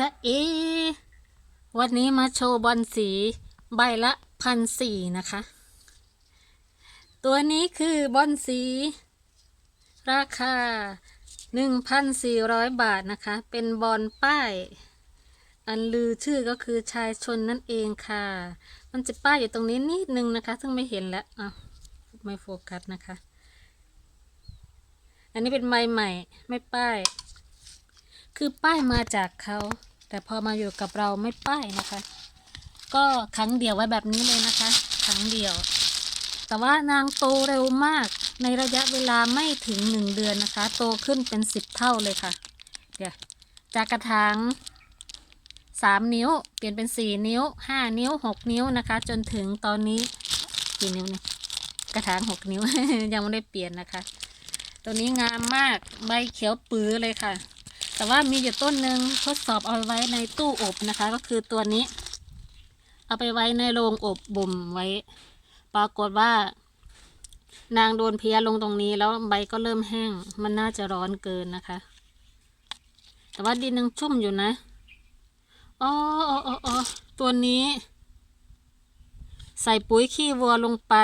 จะเอ วันนี้มาโชว์บอลสีใบละพันสี่นะคะ ตัวนี้คือบอลสี ราคา1,400บาทนะคะ เป็นบอลป้าย อันลือชื่อก็คือชายชนนั่นเองค่ะ มันจะป้ายอยู่ตรงนี้นิดนึงนะคะ ซึ่งไม่เห็นแล้วอะไม่โฟกัสนะคะ อันนี้เป็นใบใหม่ไม่ป้าย คือป้ายมาจากเขา แต่พอมาอยู่กับเราไม่ป้ายนะคะ ก็ครั้งเดียวไว้แบบนี้เลยนะคะครั้งเดียว แต่ว่านางโตเร็วมากในระยะเวลาไม่ถึงหนึ่งเดือนนะคะ โตขึ้นเป็นสิบเท่าเลยค่ะ เดี๋ยวจากกระถางสามนิ้ว เปลี่ยนเป็นสี่นิ้วห้านิ้วหกนิ้วนะคะ จนถึงตอนนี้กี่นิ้วเนี่ยกระถางหกนิ้ว ยังไม่ได้เปลี่ยนนะคะ ตัวนี้งามมากใบเขียวปื้อเลยค่ะ แต่ว่ามีอยู่ต้นหนึ่งทดสอบเอาไว้ในตู้อบนะคะ ก็คือตัวนี้ เอาไปไว้ในโรงอบบ่มไว้ ปรากฏว่า นางโดนเพี้ยลงตรงนี้แล้วใบก็เริ่มแห้ง มันน่าจะร้อนเกินนะคะ แต่ว่าดินยังชุ่มอยู่นะอ๋ออ๋ออ๋ออ๋อตัวนี้ ใส่ปุ๋ยขี้วัวลงไป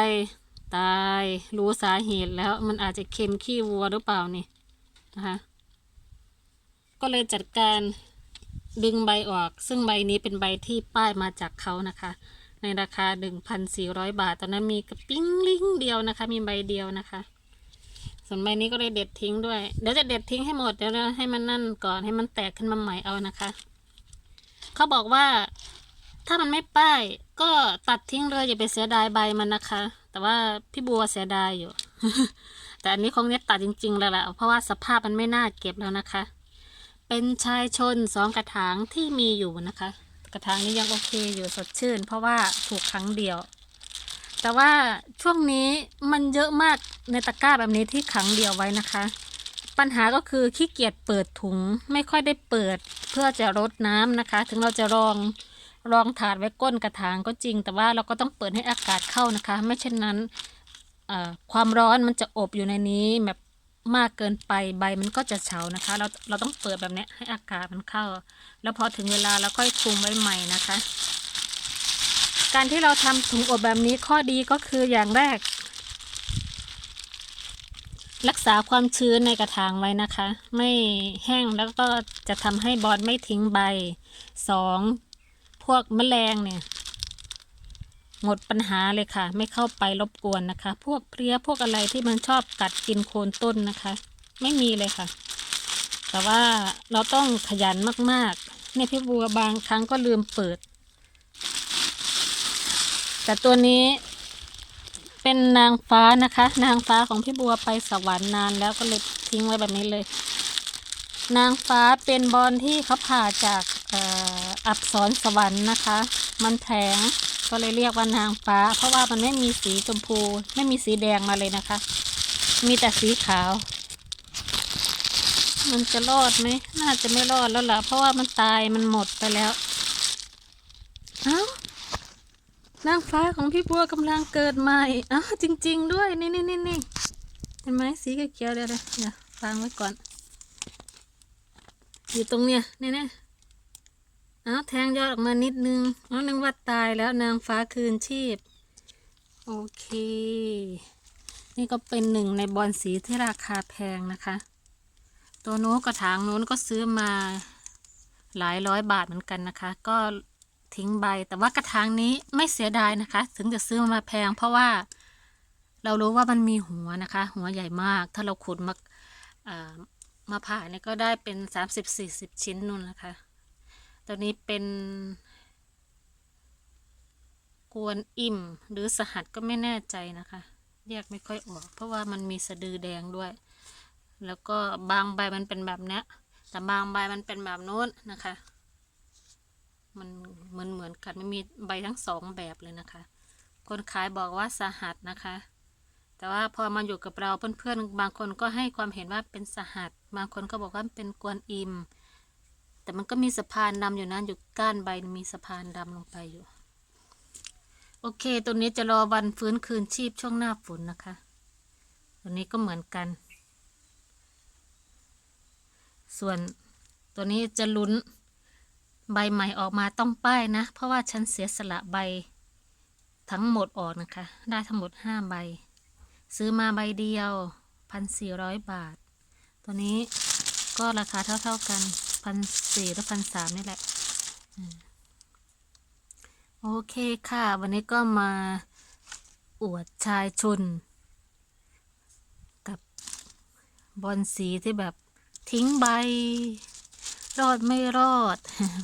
ตาย รู้สาเหตุแล้วมันอาจจะเค็มขี้วัวหรือเปล่านี่นะคะ ก็เลยจัดการดึงใบออก ซึ่งใบนี้เป็นใบที่ป้ายมาจากเขานะคะ ในราคา 1,400 บาท ตอนนั้นมีกระปิ้งลิงเดียวนะคะ มีใบเดียวนะคะ ส่วนใบนี้ก็เลยเด็ดทิ้งด้วย เดี๋ยวจะเด็ดทิ้งให้หมด เดี๋ยวให้มันนั่นก่อน ให้มันแตกขึ้นมาใหม่เอานะคะ เขาบอกว่าถ้ามันไม่ป้ายก็ตัดทิ้งเลยอย่าไปเสียดายใบมันนะคะ แต่ว่าพี่บัวเสียดายอยู่ แต่อันนี้คงเนี้ยตัดจริงๆแล้วแหละเพราะว่าสภาพมันไม่น่าเก็บแล้วนะคะ เป็นชายชนสองกระถางที่มีอยู่นะคะ กระถางนี้ยังโอเคอยู่สดชื่น เพราะว่าถูกครั้งเดียว แต่ว่าช่วงนี้มันเยอะมากในตะกร้าแบบนี้ที่ขังเดียวไว้นะคะ ปัญหาก็คือขี้เกียจเปิดถุงไม่ค่อยได้เปิดเพื่อจะรดน้ำนะคะ ถึงเราจะรองรองถาดไว้ก้นกระถางก็จริง แต่ว่าเราก็ต้องเปิดให้อากาศเข้านะคะ ไม่เช่นนั้นความร้อนมันจะอบอยู่ในนี้แบบ มากเกินไปใบมันก็จะเฉานะคะ เราเราต้องเปิดแบบนี้ให้อากาศมันเข้า แล้วพอถึงเวลาเราค่อยคลุมไว้ใหม่นะคะ การที่เราทำถุงอบแบบนี้ข้อดีก็คืออย่างแรก รักษาความชื้นในกระถางไว้นะคะ ไม่แห้งแล้วก็จะทำให้บอลไม่ทิ้งใบสองพวกแมลงเนี่ย หมดปัญหาเลยค่ะ ไม่เข้าไปรบกวนนะคะ พวกเพลี้ยพวกอะไรที่มันชอบกัดกินโคนต้นนะคะ ไม่มีเลยค่ะ แต่ว่าเราต้องขยันมากๆเนี่ยพี่บัวบางครั้งก็ลืมเปิด แต่ตัวนี้เป็นนางฟ้านะคะ นางฟ้าของพี่บัวไปสวรรค์นานแล้วก็เลยทิ้งไว้แบบนี้เลย นางฟ้าเป็นบอลที่เขาผ่าจากอ,อ,อับสรสวรรค์นะคะ มันแผง ก็เลยเรียกว่านางฟ้า เพราะว่ามันไม่มีสีชมพู ไม่มีสีแดงมาเลยนะคะ มีแต่สีขาว มันจะรอดไหมน่าจะไม่รอดแล้วล่ะ เพราะว่ามันตายมันหมดไปแล้วเอ้านางฟ้าของพี่บัวกำลังเกิดใหม่อ้าวจริง ๆ ด้วยนี่นี่นี่นี่เห็นไหมสีเขียวเดี๋ยวเดี๋ยวเดี๋ยวฟังไว้ก่อน อยู่ตรงเนี้ยเนี่ย เอาแทงยอดออกมานิดนึงเอานึกว่าตายแล้วนางฟ้าคืนชีพ โอเค นี่ก็เป็นหนึ่งในบอลสีที่ราคาแพงนะคะ ตัวโน้นกระถางโน้นก็ซื้อมาหลายร้อยบาทเหมือนกันนะคะ ก็ทิ้งใบแต่ว่ากระถางนี้ไม่เสียดายนะคะ ถึงจะซื้อมาแพง เพราะว่าเรารู้ว่ามันมีหัวนะคะ หัวใหญ่มาก ถ้าเราขุดมาามาผ่าเนี่ยก็ได้เป็นสามสิบสี่สิบชิ้นนู่นนะคะ ตัวนี้เป็นกวนอิ่มหรือสหัสก็ไม่แน่ใจนะคะแยกไม่ค่อยออก เพราะว่ามันมีสะดือแดงด้วย แล้วก็บางใบมันเป็นแบบเนี้แต่บางใบมันเป็นแบบโน้นนะคะ มันเหมือนเหมือนกันไม่มีใบทั้งสองแบบเลยนะคะ คนขายบอกว่าสหัสนะคะ แต่ว่าพอมาอยู่กับเราเพื่อนๆบางคนก็ให้ความเห็นว่าเป็นสหัส บางคนก็บอกว่าเป็นกวนอิ่ม แต่มันก็มีสะพานดำอยู่นะอยู่ก้านใบมีสะพานดำลงไปอยู่ โอเค ตัวนี้จะรอวันฟื้นคืนชีพช่วงหน้าฝนนะคะ ตัวนี้ก็เหมือนกัน ส่วนตัวนี้จะลุ้นใบใหม่ออกมาต้องป้ายนะ เพราะว่าฉันเสียสละใบทั้งหมดออกนะคะ ได้ทั้งหมดห้าใบ ซื้อมาใบเดียวพันสี่ร้อยบาท ตัวนี้ก็ราคาเท่าๆกัน พันสี่หรือพันสามนี่แหละโอเคค่ะ วันนี้ก็มาอวดชายชน กับบอลสีที่แบบทิ้งใบ รอดไม่รอด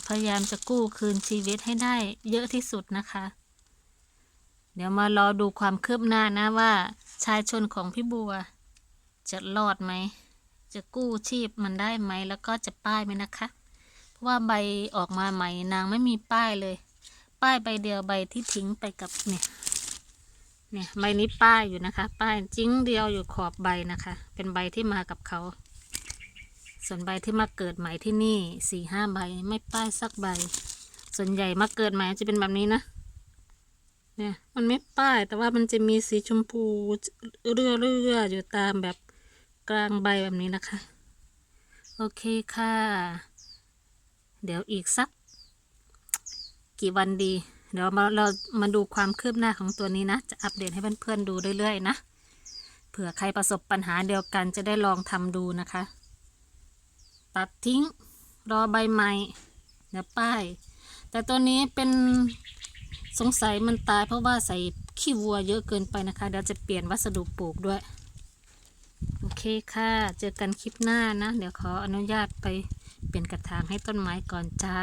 พยายามจะกู้คืนชีวิตให้ได้เยอะที่สุดนะคะ เดี๋ยวมารอดูความคืบหน้านะว่า ชายชนของพี่บัวจะรอดไหม จะกู้ชีพมันได้ไหม แล้วก็จะป้ายไหมนะคะ เพราะว่าใบออกมาใหม่นางไม่มีป้ายเลย ป้ายใบเดียวใบที่ทิ้งไปกับเนี่ย เนี่ยใบนี้ป้ายอยู่นะคะ ป้ายจิ้งเดียวอยู่ขอบใบนะคะ เป็นใบที่มากับเขา ส่วนใบที่มาเกิดใหม่ที่นี่สี่ห้าใบไม่ป้ายสักใบ ส่วนใหญ่มาเกิดใหม่จะเป็นแบบนี้นะเนี่ยมันไม่ป้ายแต่ว่ามันจะมีสีชมพูเรื่อเรื่อๆอยู่ตามแบบ กลางใบแบบนี้นะคะ โอเคค่ะ เดี๋ยวอีกสัก กี่วันดี เดี๋ยวมาเรามาดูความคืบหน้าของตัวนี้นะ จะอัปเดตให้เพื่อนๆดูเรื่อยๆนะ เผื่อใครประสบปัญหาเดียวกันจะได้ลองทำดูนะคะ ตัดทิ้ง รอใบใหม่เดี๋ยวป้าย แต่ตัวนี้เป็นสงสัยมันตายเพราะว่าใส่ขี้วัวเยอะเกินไปนะคะ เดี๋ยวจะเปลี่ยนวัสดุปลูกด้วย เคค่ะ เจอกันคลิปหน้านะ เดี๋ยวขออนุญาตไปเปลี่ยนกระถางให้ต้นไม้ก่อนจ้า